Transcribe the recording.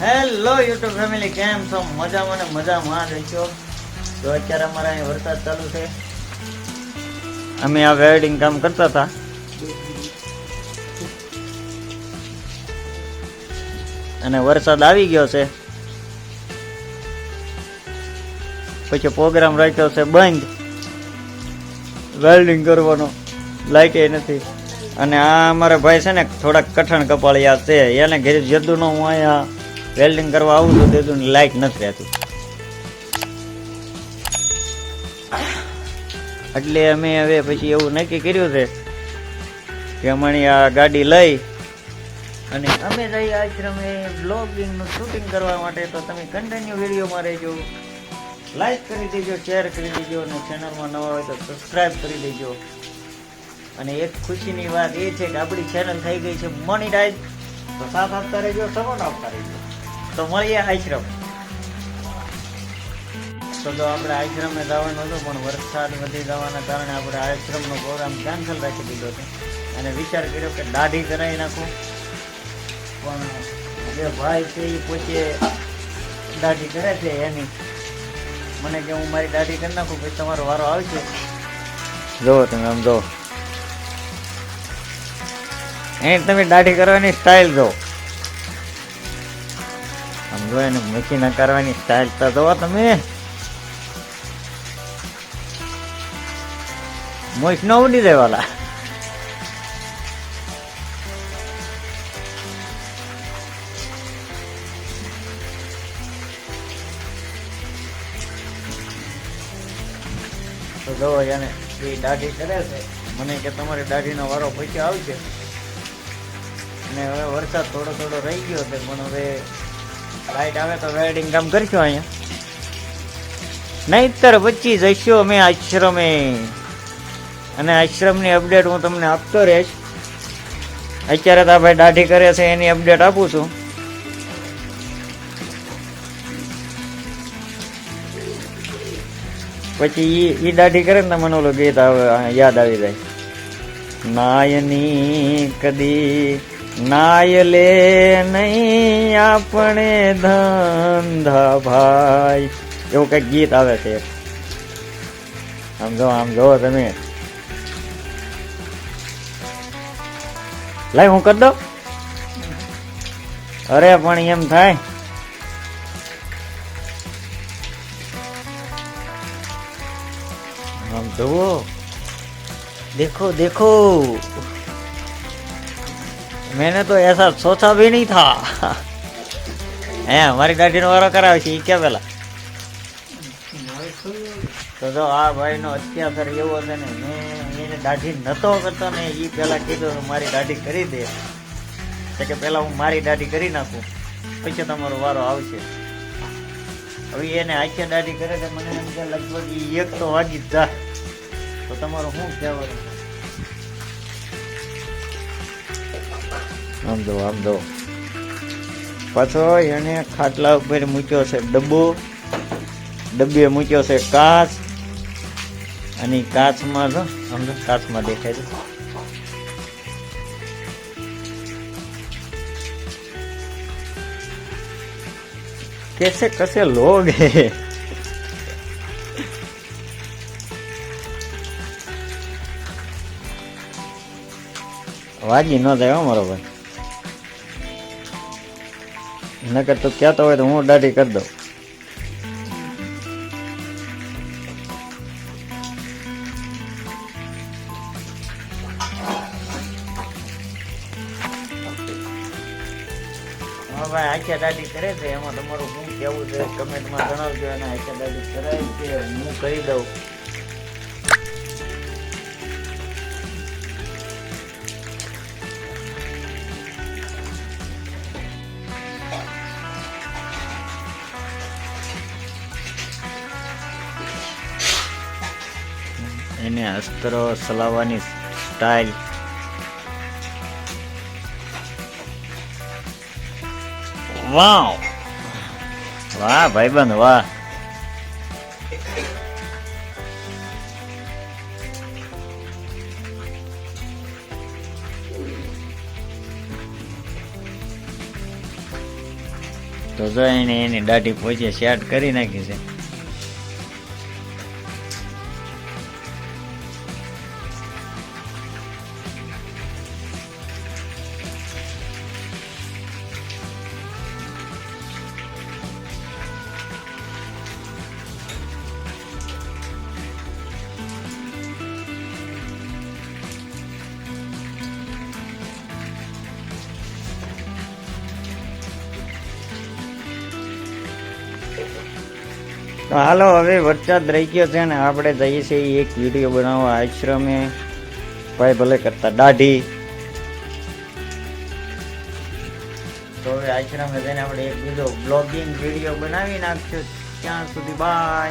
Hello YouTube family કેમ છો? મજામાં ને મજામાં રહેશો તો અત્યારે અમારે અહીં વરસાદ ચાલુ છે. અમે આ વેલ્ડિંગ કામ કરતા હતા. અને વરસાદ આવી ગયો છે. પછી પ્રોગ્રામ રાખ્યો છે બંધ. વેલ્ડિંગ કરવાનો. લાયકે નથી. અને આ અમારા ભાઈ છે ને, થોડાક કઠણ કપાળિયા છે. એને ઘેરી જતું હું અહીંયા વેલ્ડિંગ કરવા આવું છું તેતું લાઈટ નથી રહેતી. એટલે અમે હવે પછી એવું નક્કી કર્યું છે કે અમારી આ ગાડી લઈ અને અમે જઈએ આશ્રમે બ્લોગિંગનું શૂટિંગ કરવા માટે. તો તમે કન્ટિન્યુ વિડીયોમાં રહેજો. લાઈક કરી દેજો શેર કરી દેજો અને ચેનલમાં નવા હોય તો સબસ્ક્રાઇબ કરી દેજો. અને એક ખુશીની વાત એ છે કે આપણી ચેનલ થઈ ગઈ છે મોનિટાઈઝ તો સાથ આપતા રહેજો સપોર્ટ આપતા રહેજો. તો મળીએ આશ્રમ તો તો આપણે આશ્રમે જવાનું હતું પણ વરસાદ વધી જવાના કારણે આપણે આશ્રમનો પ્રોગ્રામ કેન્સલ રાખી દીધો છે. અને વિચાર કર્યો કે દાઢી કરાવી નાખું. પણ જે ભાઈ છે એ પોતે દાઢી કરે છે એની. મને કે હું મારી દાઢી કરી નાખું પછી તમારો વારો આવશે. જો તમે આમ જો એ તમે દાઢી કરવાની સ્ટાઇલ જો આમ જો એને મશીન કરવાની સ્ટાઇલ તો જોવો તમે. મોઈસ ન ઉડી જાય વાલા. તો જો એને એ દાઢી કરે છે. મને કે તમારી દાઢીનો વારો પછી આવશે. અને હવે વરસાદ થોડો થોડો રહી ગયો છે, પણ હવે લાઈટ આવે તો વેલ્ડિંગ કામ કરશું અહીંયા. નહીતર વચ્ચે જઈશું અમે આશ્રમે. અને આશ્રમની અપડેટ હું તમને આપતો રહીશ. અત્યારે તો ભાઈ દાઢી કરે છે, એની અપડેટ આપું છું. પછી ઈ દાઢી કરે ને મને ઓલું ગીત યાદ આવી જાય. નાયની કદી નાયલે નહીં આપણે ધંધા ભાઈ એવું કંઈક ગીત આવે છે. સમજો આમ જો તમે. લાઈ હું કરી દઉં? અરે, પણ એમ થાય. આમ જુઓ. દેખો દેખો. मैंने तो ऐसा सोचा भी नहीं था હે મારી ગાડીનો વારો કરાવે છે એ ક્યાં પેલા તો જો આ ભાઈનો અત્યાચાર એવો છે ને મેં એને દાઢી નતો કરતો ને એ પેલા કીધું કે મારી દાઢી કરી દે તો કે પેલા હું મારી દાઢી કરી નાખું પછી તમારો વારો આવશે હવે એને આખે દાઢી કરે તો મને એમ કે લગભગ ઈ એક તો વાગી જ જા તો તમારું શું કહેવાનું આમ દો આમ દો પાછો એને ખાટલા ઉપર મૂક્યો છે ડબ્બો ડબ્બે મૂક્યો છે કાચ અને ઈ કાચમાં જો આમ જો કાચમાં દેખાય છે कैसे कैसे लोग हैं વાગી ન જાય હો મારો ભાઈ નકર તો કહેતો હોય તો હું દાઢી કરી દઉં. હા ભાઈ, આખી દાઢી કરે છે. એમાં તમારું શું કેવું છે? કમેન્ટમાં જણાવજો અને આખી દાદી કરાય છે. હું કરી દઉં. એને અસ્ત્રો ચલાવવાની સ્ટાઇલ. વાવ! વાહ, ભાઈબંધ, વાહ. તો જો એને એની દાઢી પોચે સેટ કરી નાખી છે. હાલો, હવે વરસાદ રહી ગયો છે ને આપણે જઈએ છીએ એક વીડિયો બનાવવા આશ્રમે. ભાઈ ભલે કરતા દાઢી. તો હવે આશ્રમે જઈને આપણે એક બીજો બ્લોગિંગ વીડિયો બનાવી નાખશું. ત્યાં સુધી બાય